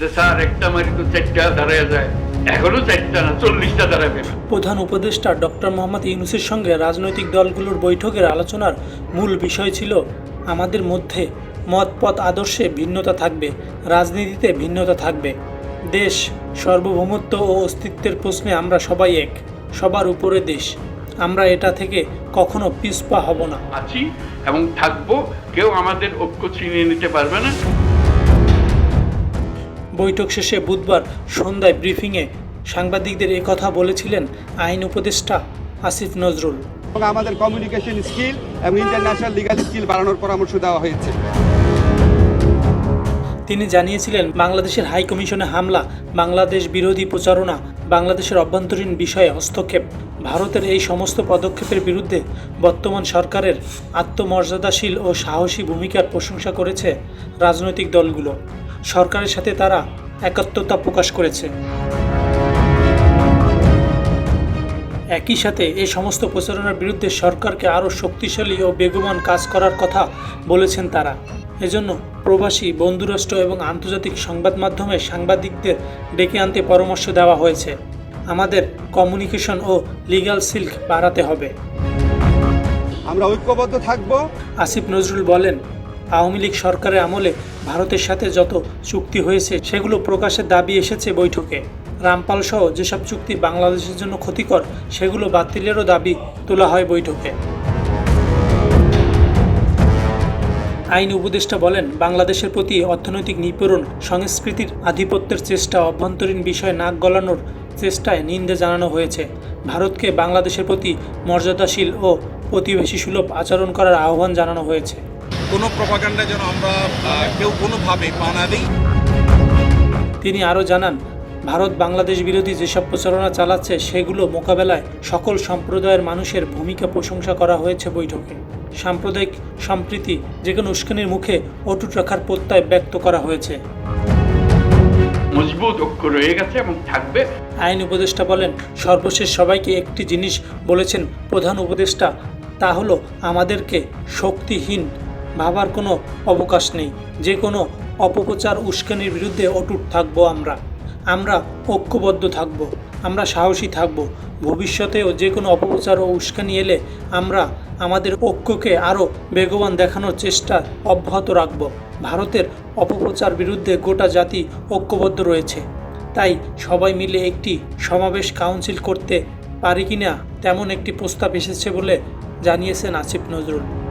যে স্যার একটা মারি তো চারটা দাঁড়ায় যায়। এখনও চারটা না চল্লিশটা দাঁড়াবে না। প্রধান উপদেষ্টা ডক্টর মোহাম্মদ ইউনুসের সঙ্গে রাজনৈতিক দলগুলোর বৈঠকের আলোচনার মূল বিষয় ছিল আমাদের মধ্যে মতপথ আদর্শে ভিন্নতা থাকবে রাজনীতিতে ভিন্নতা থাকবে। দেশ সার্বভৌমত্ব ও অস্তিত্বের প্রশ্নে আমরা সবাই এক সবার উপরে দেশ। আমরা এটা থেকে কখনো পিছপা হব না। আছি এবং থাকব কেউ আমাদের ঐক্য ছিনিয়ে নিতে পারবে না। বৈঠক শেষে বুধবার সন্ধ্যায় ব্রিফিংয়ে সাংবাদিকদের কথা বলেছিলেন আইন উপদেষ্টা আসিফ নজরুল। এবং আমাদের কমিউনিকেশন স্কিল এবং ইন্টারন্যাশনাল লিগাল স্কিল বাড়ানোর পরামর্শ দেওয়া হয়েছে। তিনি জানিয়েছিলেন বাংলাদেশের হাই কমিশনে হামলা বাংলাদেশ বিরোধী প্রচারণা বাংলাদেশের অভ্যন্তরীণ বিষয়ে হস্তক্ষেপ ভারতের এই সমস্ত পদক্ষেপের বিরুদ্ধে বর্তমান সরকারের আত্মমর্যাদাশীল ও সাহসী ভূমিকার প্রশংসা করেছে রাজনৈতিক দলগুলো। সরকারের সাথে তারা একাত্মতা প্রকাশ করেছে। একই সাথে এই সমস্ত প্রচারণার বিরুদ্ধে সরকারকে আরও শক্তিশালী ও বেগবান কাজ করার কথা বলেছেন তারা। এজন্য প্রবাসী বন্ধুরাষ্ট্র এবং আন্তর্জাতিক সংবাদ মাধ্যমে সাংবাদিকদের ডেকে আনতে পরামর্শ দেওয়া হয়েছে। আমাদের কমিউনিকেশন ও লিগ্যাল সিল্ক বাড়াতে হবে। আমরা ঐক্যবদ্ধ থাকব। আসিফ নজরুল বলেন আওয়ামী লীগ সরকারের আমলে ভারতের সাথে যত চুক্তি হয়েছে, সেগুলো প্রকাশের দাবি এসেছে বৈঠকে। রামপাল সহ যেসব চুক্তি বাংলাদেশের জন্য ক্ষতিকর, সেগুলো বাতিলেরও দাবি তোলা হয় বৈঠকে। আইন উপদেষ্টা বলেন, বাংলাদেশের প্রতি অর্থনৈতিক নিপীড়ন, সংস্কৃতির আধিপত্যের চেষ্টা, অভ্যন্তরীণ বিষয়ে নাক গলানোর চেষ্টায় নিন্দে জানানো হয়েছে। ভারতকে বাংলাদেশের প্রতি মর্যাদাশীল ও প্রতিবেশী সুলভ আচরণ করার আহ্বান জানানো হয়েছে। কোনো প্রপাগান্ডা যেন আমরা কেউ কোনোভাবে পা না দিই। তিনি আরও জানান ভারত বাংলাদেশ বিরোধী যেসব প্রচারণা চালাচ্ছে সেগুলো মোকাবেলায় সকল সম্প্রদায়ের মানুষের ভূমিকা প্রশংসা করা হয়েছে বৈঠকে। সাম্প্রদায়িক সম্প্রীতি যে কোনো উস্কানির মুখে অটুট রাখার প্রত্যয় ব্যক্ত করা হয়েছে। মজবুত ঐক্য রয়ে গেছে এবং থাকবে। আইন উপদেষ্টা বলেন সর্বশেষ সবাইকে একটি জিনিস বলেছেন প্রধান উপদেষ্টা তা হলো আমাদেরকে শক্তিহীন ভাবার কোনো অবকাশ নেই। যে কোনো অপপ্রচার উস্কানির বিরুদ্ধে অটুট থাকব আমরা। আমরা ঐক্যবদ্ধ থাকব। আমরা সাহসী থাকব। ভবিষ্যতেও যে কোনো অপপ্রচার ও উস্কানি এলে আমরা আমাদের ঐক্যকে আরও বেগবান দেখানোর চেষ্টা অব্যাহত রাখব। ভারতের অপপ্রচার বিরুদ্ধে গোটা জাতি ঐক্যবদ্ধ রয়েছে। তাই সবাই মিলে একটি সমাবেশ কাউন্সিল করতে পারি কিনা তেমন একটি প্রস্তাব এসেছে বলে জানিয়েছেন আসিফ নজরুল।